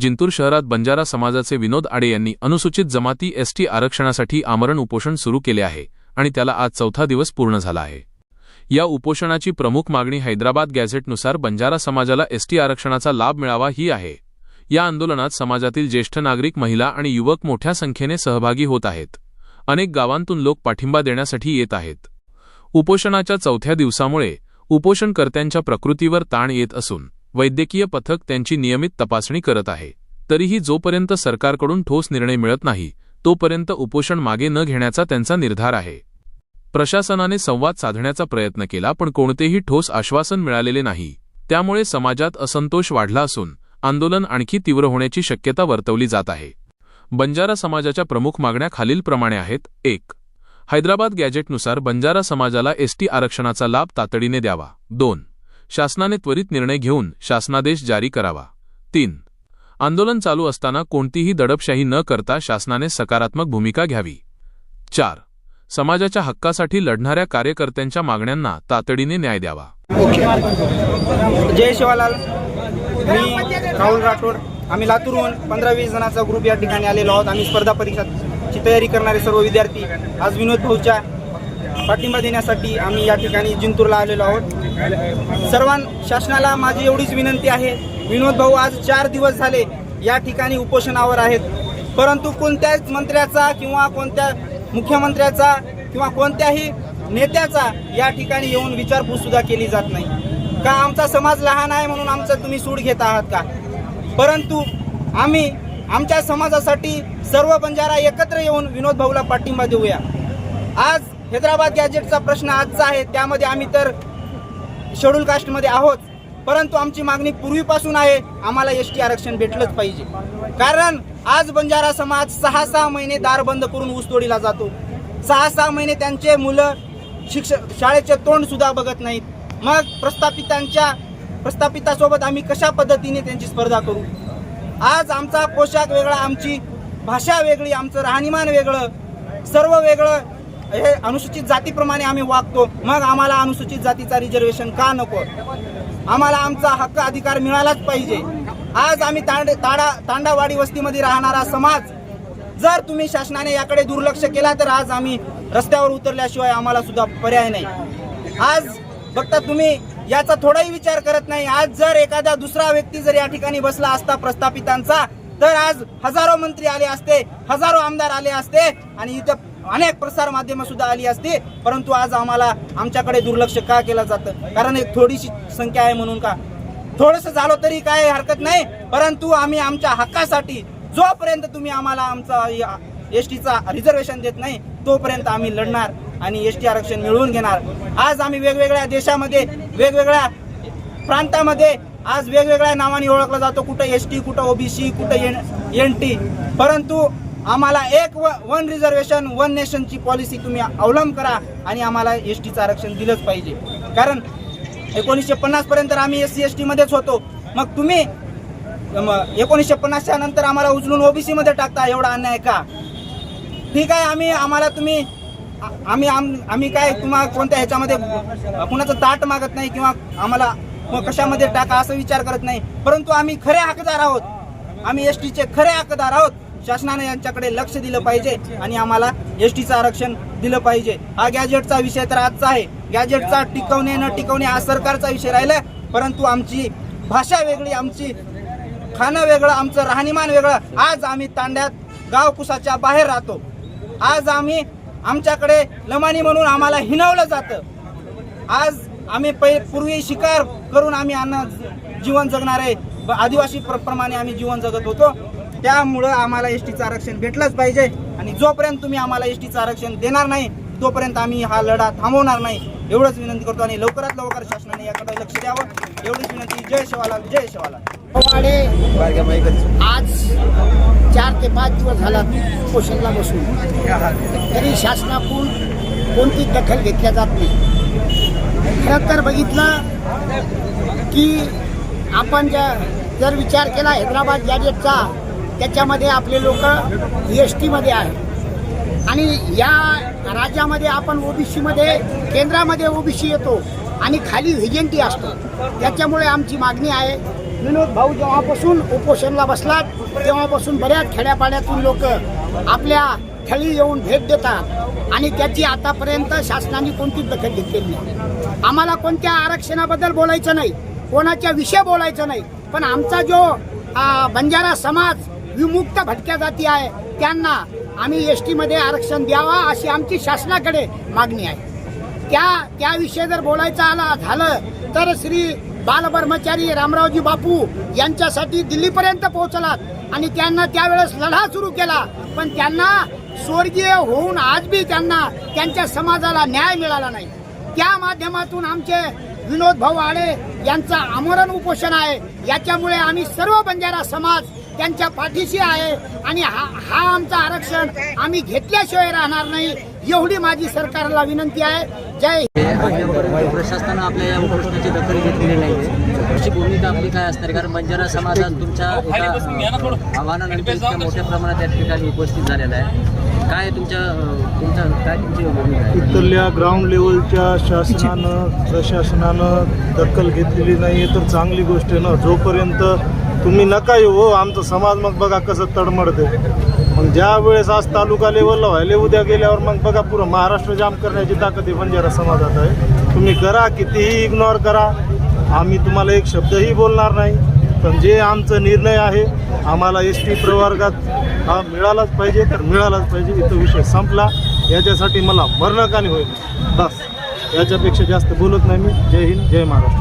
जिंतूर शहरात बंजारा समाजाचे विनोद आडे यांनी अनुसूचित जमाती एसटी आरक्षणासाठी आमरण उपोषण सुरू केले आहे आणि त्याला आज चौथा दिवस पूर्ण झाला आहे. या उपोषणाची प्रमुख मागणी हैदराबाद गॅझेटनुसार बंजारा समाजाला एसटी आरक्षणाचा लाभ मिळावा ही आहे. या आंदोलनात समाजातील ज्येष्ठ नागरिक महिला आणि युवक मोठ्या संख्येने सहभागी होत आहेत. अनेक गावांतून लोक पाठिंबा देण्यासाठी येत आहेत. उपोषणाच्या चौथ्या दिवसामुळे उपोषणकर्त्यांच्या प्रकृतीवर ताण येत असून वैद्यकीय पथक त्यांची नियमित तपासणी करत आहे. तरीही जोपर्यंत सरकारकडून ठोस निर्णय मिळत नाही तोपर्यंत उपोषण मागे न घेण्याचा त्यांचा निर्धार आहे. प्रशासनाने संवाद साधण्याचा प्रयत्न केला पण कोणतेही ठोस आश्वासन मिळालेले नाही. त्यामुळे समाजात असंतोष वाढला असून आंदोलन आणखी तीव्र होण्याची शक्यता वर्तवली जात आहे. बंजारा समाजाच्या प्रमुख मागण्या खालीलप्रमाणे आहेत. एक हैदराबाद गॅजेटनुसार बंजारा समाजाला एसटी आरक्षणाचा लाभ तातडीने द्यावा. दोन शासनाने त्वरित निर्णय घेऊन शासनादेश जारी करावा. तीन. आंदोलन चालू असताना कोणतीही दडपशाही न करता शासनाने सकारात्मक भूमिका घ्यावी. चार. समाजाच्या हक्कासाठी लढणाऱ्या कार्यकर्त्यांच्या मागण्यांना तातडीने न्याय द्यावा. जय शिवालाल. मी राहुल राठोड. आम्ही लातूरहून पंधरा वीस जणांचा ग्रुप या ठिकाणी आलेलो आहोत. आम्ही स्पर्धा परीक्षाची तयारी करणारे सर्व विद्यार्थी आज विनोद भाऊच्या पाठिंबा देण्यासाठी आम्ही या ठिकाणी जिंतूरला आलेलो आहोत. सर्वां शासनाला माझी एवढीच विनंती आहे. विनोद भाऊ आज चार दिवस झाले या ठिकाणी उपोषणावर आहेत. परंतु कोणत्याच मंत्र्याचा किंवा कोणत्या मुख्यमंत्र्याचा किंवा कोणत्याही नेत्याचा या ठिकाणी येऊन विचारपूससुद्धा केली जात नाही. का आमचा समाज लहान आहे म्हणून आमचा तुम्ही सूड घेत आहात का? परंतु आम्ही आमच्या समाजासाठी सर्व बंजारा एकत्र येऊन विनोद भाऊला पाठिंबा देऊया. आज हैदराबाद गॅजेटचा प्रश्न आजचा आहे त्यामध्ये आम्ही तर शेड्यूल कास्टमध्ये आहोत. परंतु आमची मागणी पूर्वीपासून आहे आम्हाला एस टी आरक्षण भेटलंच पाहिजे. कारण आज बंजारा समाज सहा सहा महिने दार बंद करून ऊसतोडीला जातो. सहा सहा महिने त्यांचे मुलं शिक्षक शाळेचे तोंड सुद्धा बघत नाहीत. मग प्रस्थापितांच्या प्रस्थापितासोबत आम्ही कशा पद्धतीने त्यांची स्पर्धा करू? आज आमचा पोशाख वेगळा आमची भाषा वेगळी आमचं राहणीमान वेगळं सर्व वेगळं हे अनुसूचित जातीप्रमाणे आम्ही वागतो. मग आम्हाला अनुसूचित जातीचा रिझर्वेशन का नको? आम्हाला आमचा हक्क अधिकार मिळालाच पाहिजे. आज आम्ही तांड ताडा तांडावाडी वस्तीमध्ये राहणारा समाज जर तुम्ही शासनाने याकडे दुर्लक्ष केला तर आज आम्ही रस्त्यावर उतरल्याशिवाय आम्हाला सुद्धा पर्याय नाही. आज बघता तुम्ही याचा थोडाही विचार करत नाही. आज जर एखादा दुसरा व्यक्ती जर या ठिकाणी बसला असता प्रस्थापितांचा तर आज हजारो मंत्री आले असते हजारो आमदार आले असते आणि इथं अनेक प्रसार माध्यमं सुद्धा आली असते परंतु आज आम्हाला आमच्याकडे दुर्लक्ष का केलं जातं? कारण एक थोडीशी संख्या आहे म्हणून का? थोडंसं झालं तरी काय हरकत नाही परंतु आम्ही आमच्या हक्कासाठी जोपर्यंत तुम्ही आम्हाला आमचा एस टीचा रिझर्वेशन देत नाही तोपर्यंत आम्ही लढणार आणि एस टी आरक्षण मिळवून घेणार. आज आम्ही वेगवेगळ्या देशामध्ये वेगवेगळ्या प्रांतामध्ये आज वेगवेगळ्या नावाने ओळखला जातो कुठं एस टी कुठं ओबीसी कुठं एन एन टी. परंतु आम्हाला एक व वन रिझर्वेशन वन नेशनची पॉलिसी तुम्ही अवलंब करा आणि आम्हाला एस टीचं आरक्षण दिलंच पाहिजे. कारण एकोणीसशे पन्नासपर्यंत आम्ही एस सी एस टीमध्येच होतो. मग तुम्ही एकोणीसशे पन्नासच्या नंतर आम्हाला उचलून ओबीसीमध्ये टाकता एवढा अन्याय का? ठीक आहे आम्ही आम्हाला तुम्ही आम्ही आम- आम्ही काय तुम्हाला कोणत्या ह्याच्यामध्ये कुणाचं ताट मागत नाही किंवा आम्हाला मग कशामध्ये टाका असं विचार करत नाही. परंतु आम्ही खरे हकदार आहोत. आम्ही एस टीचे खरे हकदार आहोत. शासनाने यांच्याकडे लक्ष दिलं पाहिजे आणि आम्हाला एस टीचं आरक्षण दिलं पाहिजे. हा गॅजेटचा विषय तर आजचा आहे. गॅजेटचा टिकवणे न टिकवणे हा सरकारचा विषय राहिला परंतु आमची भाषा वेगळी आमची खाणं वेगळं आमचं राहणीमान वेगळं. आज आम्ही तांड्यात गावकुसाच्या बाहेर राहतो. आज आम्ही आमच्याकडे लमानी म्हणून आम्हाला हिनवलं जातं. आज आम्ही पै पूर्वी शिकार करून आम्ही अन्न जीवन जगणारे आदिवासी प्र- प्रमाणे आम्ही जीवन जगत होतो. त्यामुळं आम्हाला एस टीचं आरक्षण भेटलंच पाहिजे. आणि जोपर्यंत तुम्ही आम्हाला एस टीचं आरक्षण देणार नाही तोपर्यंत आम्ही हा लढा थांबवणार नाही. एवढंच विनंती करतो आणि लवकरात लवकर शासनाने याकडे लक्ष द्यावं. एवढीच विनंती. जय शिवालाल जय शिवालाल. वाडे आज चार ते पाच दिवस झाला पोषणला बसून. तरी शासनाकडून कोणती दखल घेतल्या जात नाही. खरं तर बघितलं की आपण ज्या जर विचार केला हैदराबाद गॅजेटचा त्याच्यामध्ये आपले लोक एस टीमध्ये आहे आणि या राज्यामध्ये आपण ओबीसीमध्ये केंद्रामध्ये ओबीसी येतो आणि खाली व्हिजेंटी असतो. त्याच्यामुळे आमची मागणी आहे विनोद भाऊ जेव्हापासून उपोषणला बसलात तेव्हापासून बऱ्याच खेड्यापाड्यातून लोक आपल्या थळी येऊन भेट देतात आणि त्याची आतापर्यंत शासनाने कोणतीच दखल घेतलेली नाही. आम्हाला कोणत्या आरक्षणाबद्दल बोलायचं नाही कोणाच्या विषय बोलायचं नाही पण आमचा जो बंजारा समाज विमुक्त भटक्या जाती आहे. त्यांना आम्ही एस टीमध्ये आरक्षण द्यावा अशी आमची शासनाकडे मागणी आहे. त्या त्याविषयी जर बोलायचं आला झालं तर श्री बालब्रह्मचारी रामरावजी बापू यांच्यासाठी दिल्लीपर्यंत पोहोचलात आणि त्यांना त्यावेळेस लढा सुरू केला. पण त्यांना स्वर्गीय होऊन आज बी त्यांना त्यांच्या समाजाला न्याय मिळाला नाही. त्या माध्यमातून आमचे विनोद भाऊ आडे यांचा आमरण उपोषण आहे. याच्यामुळे आम्ही सर्व बंजारा समाज त्यांच्या पाठीशी आहे. आणि हा हा आमचा आरक्षण आम्ही घेतल्याशिवाय राहणार नाही एवढी माझी सरकारला विनंती आहे. जय प्रशासनानं आपल्या या उपोषणाची दखल घेतलेली नाही अशी भूमिका आपली काय असणार? कारण बंजारा समाजात तुमच्या एका अ, आव्हानानंतर इतक्या मोठ्या प्रमाणात या ठिकाणी उपस्थित झालेला आहे. काय तुमच्या तुमच्या काय तुमची भूमिका आहे? इथल्या ग्राउंड लेवलच्या शासनानं प्रशासनानं दखल घेतलेली नाही तर चांगली गोष्ट आहे ना. जोपर्यंत तुम्ही नका येऊ हो, आमचा समाज मग बघा कसं तडमडते मग ज्या वेळेस आज तालुका लेवलला व्हायला उद्या गेल्यावर मग बघा पुरं महाराष्ट्र जाम करण्याची ताकद आहे बंजारा समाजात आहे. तुम्ही करा कितीही इग्नोर करा. आम्ही तुम्हाला एक शब्दही बोलणार नाही. पण जे आमचं निर्णय आहे आम्हाला एस टी प्रवर्गात हा मिळालाच पाहिजे तर मिळालाच पाहिजे. इथं विषय संपला. याच्यासाठी मला मरणकानी होईल. बस. याच्यापेक्षा जास्त बोलत नाही मी. जय हिंद जय महाराष्ट्र.